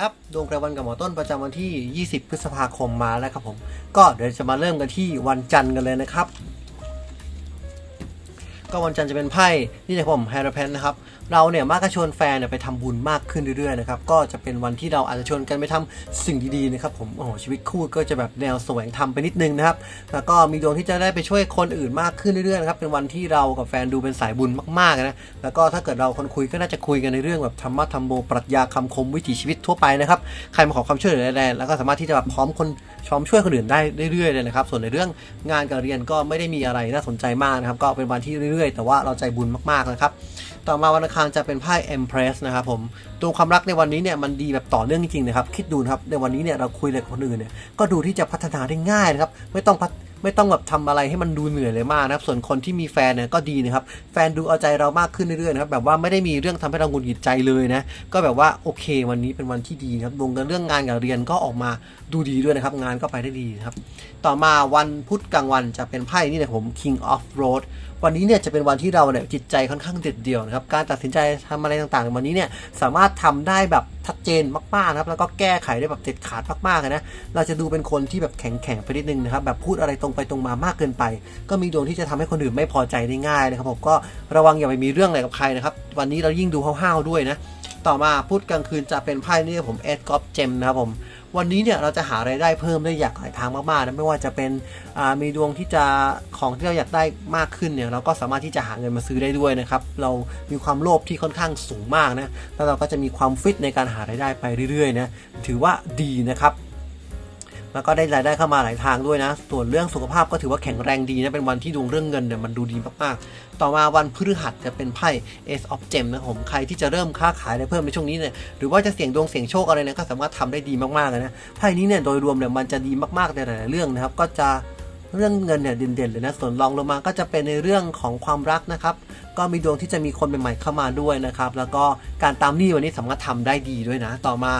ครับดวงระวันกับหมอต้นประจำวันที่ 20 พฤษภาคมมาแล้วครับผม ก็เดี๋ยวจะมาเริ่มกันที่วันจันทร์กันเลยนะครับ ก็วันจันทร์จะเป็นไพ่นี่นะผมแฮร์รี่แพนนะครับเราเนี่ยมักจะชวนแฟนเนี่ยไปทำบุญมากขึ้นเรื่อยๆนะครับก็จะเป็นวันที่เราอาจจะชวนกันไปทำสิ่งดีๆนะครับผมโอ้โหชีวิตคู่ก็จะแบบแนวแสวงทำไปนิดนึงนะครับแล้วก็มีดวงที่จะได้ไปช่วยคนอื่นมากขึ้นเรื่อยๆนะครับเป็นวันที่เรากับแฟนดูเป็นสายบุญมากๆนะแล้วก็ถ้าเกิดเราคนคุยก็น่าจะคุยกันในเรื่องแบบธรรมะธรรมโมปรัชญาคำคมวิถีชีวิตทั่วไปนะครับใครมาขอความช่วยเหลือแล้วก็สามารถที่จะแบบพร้อมคนพร้อมช่วยคนอื่นได้เรื่อยๆเลยนะครับส่วนในเรื่องงานการเรียนก็ไม่ได้มีอะไรน่าสนใจมากนะครับก็เป็นวันที่เรื่อยๆ แต่ว่าเราใจบุญมากๆนะครับต่อมาวันอังคารจะเป็นไพ่ Empress นะครับผมตัวความรักในวันนี้เนี่ยมันดีแบบต่อเนื่องจริงๆนะครับคิดดูนะครับในวันนี้เนี่ยเราคุยอะไรกับคนอื่นเนี่ยก็ดูที่จะพัฒนาได้ง่ายนะครับไม่ต้องพัฒไม่ต้องแบบทำอะไรให้มันดูเหนื่อยเลยมากนะครับ ส่วนคนที่มีแฟนเนี่ยก็ดีนะครับ แฟนดูเอาใจเรามากขึ้นเรื่อยๆนะครับ แบบว่าไม่ได้มีเรื่องทำให้เราหงุดหงิดใจเลยนะ ก็แบบว่าโอเควันนี้เป็นวันที่ดีครับวงเรื่องงานกับเรียนก็ออกมาดูดีด้วยนะครับ งานก็ไปได้ดีครับ ต่อมาวันพุธกลางวันจะเป็นไพ่นี่นะผม King of Road วันนี้เนี่ยจะเป็นวันที่เราเนี่ยจิตใจค่อนข้างเด็ดเดี่ยวนะครับการตัดสินใจทำอะไรต่างๆ วันนี้เนี่ยสามารถทำได้แบบชัดเจนมากๆนะครับแล้วก็แก้ไขได้แบบเด็ดขาดมากๆนะเราจะดูเป็นคนที่แบบแข็งๆไปนิดนึงนะครับแบบพูดอะไรตรงไปตรงมามากเกินไป ก็มีดวงที่จะทำให้คนอื่นไม่พอใจได้ง่ายนะครับผมก็ระวังอย่าไปมีเรื่องอะไรกับใครนะครับวันนี้เรายิ่งดูห้าวๆด้วยนะต่อมาพุธกลางคืนจะเป็นไพ่นี่ผมเอ็ดกอฟเจมนะครับผม วันนี้เนี่ยเราจะหารายได้เพิ่มได้อยากหลายทางมากๆนะไม่ว่าจะเป็นมีดวงที่จะของที่เราอยากได้มากขึ้นเนี่ยเราก็สามารถที่จะหาเงินมาซื้อได้ด้วยนะครับเรามีความโลภที่ค่อนข้างสูงมากนะแล้วเราก็จะมีความฟิตในการหารายได้ไปเรื่อยๆนะถือว่าดีนะครับ แล้วก็ได้รายได้เข้ามาหลายทางด้วยนะ ส่วนเรื่องสุขภาพก็ถือว่าแข็งแรงดีนะ เป็นวันที่ดวงเรื่องเงินเนี่ยมันดูดีมากๆ ต่อมาวันพฤหัสจะเป็นไพ่ Ace of Gem นะครับผมใครที่จะเริ่มค้าขายอะไรเพิ่มในช่วงนี้เนี่ยหรือว่าจะเสี่ยงดวงเสี่ยงโชคอะไรเนี่ยก็สามารถทำได้ดีมากๆเลยนะไพ่นี้เนี่ยโดยรวมเนี่ยมันจะดีมากๆในหลายๆเรื่องนะครับก็จะเรื่องเงินเนี่ยเด่นๆเลยนะ ส่วนรองลงมาก็จะเป็นในเรื่องของความรักนะครับ ก็มีดวงที่จะมีคนใหม่ๆเข้ามาด้วยนะครับ แล้วก็การตามหนี้วันนี้สามารถทำได้ดีด้วยนะ ต่อมา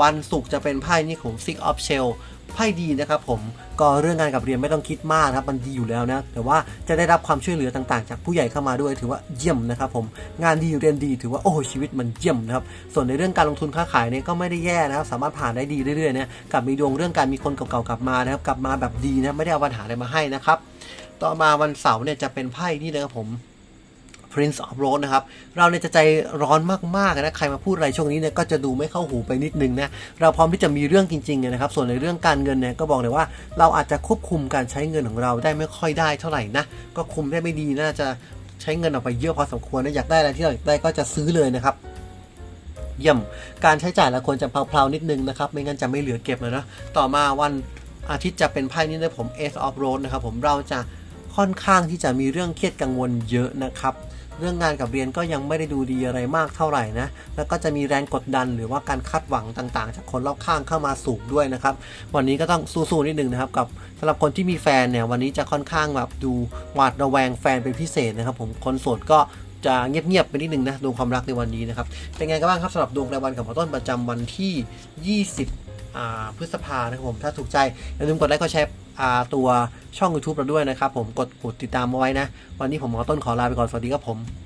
วันศุกร์จะเป็นไพ่นี่ของ Six of Shell ไพ่ดีนะครับผมก็เรื่องงานกับเรียนไม่ต้องคิดมากนะครับมันดีอยู่แล้วนะแต่ว่าจะได้รับความช่วยเหลือต่างๆ จากผู้ใหญ่เข้ามาด้วยถือว่าเยี่ยมนะครับผมงานดีเรียนดีถือว่าโอ้ชีวิตมันเยี่ยมนะครับส่วนในเรื่องการลงทุนค้าขายเนี่ยก็ไม่ได้แย่นะครับสามารถผ่านได้ดีเรื่อยๆนะกับมีดวงเรื่องการมีคนเก่าๆกลับมานะครับกลับมาแบบดีนะไม่ได้เอาปัญหาอะไรมาให้นะครับต่อมาวันเสาร์เนี่ยจะเป็นไพ่นี่นะครับผม Prince of Road นะครับ เราเนี่ยจะใจร้อนมากๆนะ ใครมาพูดอะไรช่วงนี้เนี่ยก็จะดูไม่เข้าหูไปนิดนึงนะ เราพร้อมที่จะมีเรื่องจริงๆเนี่ยนะครับ ส่วนในเรื่องการเงินเนี่ยก็บอกเลยว่าเราอาจจะควบคุมการใช้เงินของเราได้ไม่ค่อยได้เท่าไหร่นะ ก็คุมได้ไม่ดีน่าจะใช้เงินออกไปเยอะพอสมควรนะ อยากได้อะไรที่เราอยากได้ก็จะซื้อเลยนะครับเยี่ยม การใช้จ่ายเราควรจะเพลาๆนิดนึงนะครับ ไม่งั้นจะไม่เหลือเก็บเลยนะ ต่อมาวันอาทิตย์จะเป็นไพ่นี้นะผม Ace of Road นะครับผมเราจะค่อนข้างที่จะมีเรื่องเครียดกังวลเยอะนะครับ เรื่องงานกับเรียนก็ยังไม่ได้ดูดีอะไรมากเท่าไหร่นะ แล้วก็จะมีแรงกดดันหรือว่าการคาดหวังต่างๆ จากคนรอบข้างเข้ามาสูงด้วยนะครับ วันนี้ก็ต้องสู้ๆนิดนึงนะครับกับสำหรับคนที่มีแฟนเนี่ยวันนี้จะค่อนข้างแบบดูหวาดระแวงแฟนเป็นพิเศษนะครับ ผมคนโสดก็จะเงียบๆไปนิดนึงนะดวงความรักในวันนี้นะครับเป็นไงกันบ้างครับสำหรับดวงรายวันกับหมอต้นประจำวันที่ 20พฤษภานะครับผมถ้าถูกใจอย่าลืมกดไลค์กดแชร์ตัว ช่อง YouTube เราด้วยนะครับผมกดกดติดตามเอาไว้นะ วันนี้ผมหมอต้นขอลาไปก่อนสวัสดีครับผม